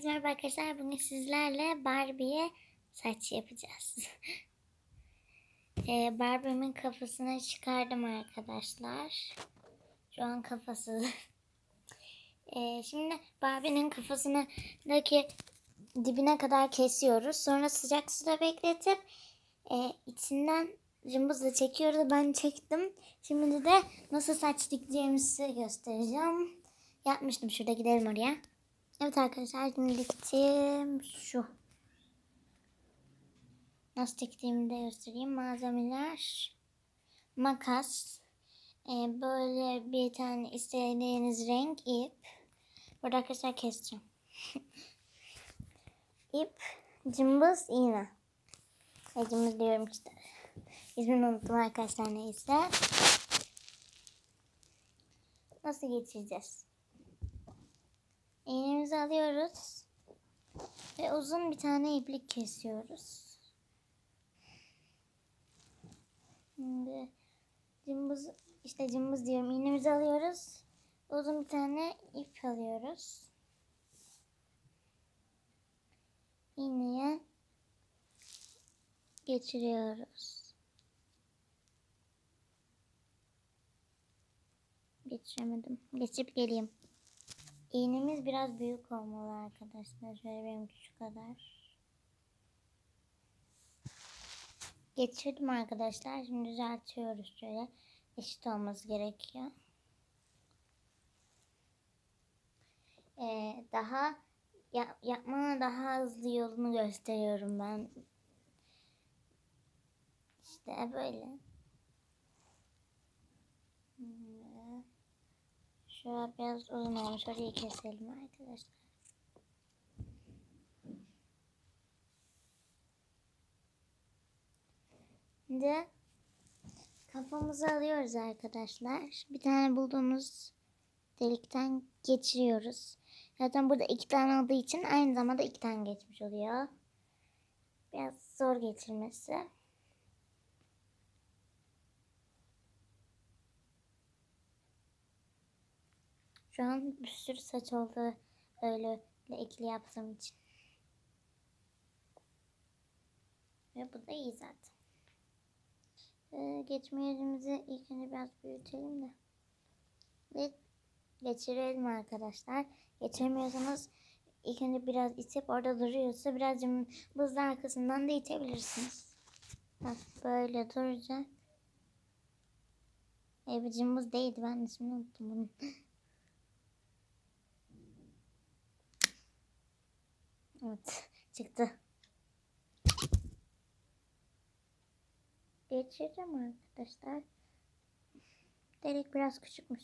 Herkese merhaba arkadaşlar. Bugün sizlerle Barbie'ye saç yapacağız. ee, Barbie'min kafasını çıkardım arkadaşlar. Şu an kafası. Ee, şimdi Barbie'nin kafasındaki dibine kadar kesiyoruz. Sonra sıcak suda bekletip e, içinden cımbızla çekiyoruz. Ben çektim. Şimdi de nasıl saç dikeceğimizi göstereceğim. Yapmıştım. Şurada gidelim oraya. Evet arkadaşlar şimdi diktim şu. Nasıl diktiğimi de göstereyim. Malzemeler makas, e, böyle bir tane istediğiniz renk ip. Burada arkadaşlar keseceğim. ip, cımbız, iğne. E, cımbız diyorum işte. İsmini unuttum arkadaşlar neyse. Nasıl geçireceğiz? İğnemizi alıyoruz. Ve uzun bir tane iplik kesiyoruz. Şimdi cımbız işte cımbız diyorum. İğnemizi alıyoruz. Uzun bir tane ip alıyoruz. İğneye geçiriyoruz. Geçiremedim. Geçip geleyim. İğnemiz biraz büyük olmalı arkadaşlar. Şöyle benimki şu kadar. Geçirdim arkadaşlar. Şimdi düzeltiyoruz şöyle. Eşit olması gerekiyor. Ee, daha ya, yapmanın daha hızlı yolunu gösteriyorum ben. İşte. Böyle. Şöyle biraz uzun olmuş. Orayı keselim arkadaşlar. Şimdi kafamızı alıyoruz arkadaşlar. Bir tane bulduğumuz delikten geçiriyoruz. Zaten burada iki tane olduğu için aynı zamanda iki tane geçmiş oluyor. Biraz zor geçirmesi. Şu an bir sürü saç oldu öyle ekli yaptığım için. Ve bu da iyi zaten. Ee, geçme yerimizi ilk önce biraz büyütelim de. Ve geçirelim arkadaşlar. Geçiremiyorsanız ilk önce biraz itip orada duruyorsa biraz buzun arkasından da itebilirsiniz. Bak böyle duracak. E bu cımbız değildi ben ismini unuttum bunun. Evet çıktı. Geçireceğim arkadaşlar. Delik biraz küçükmüş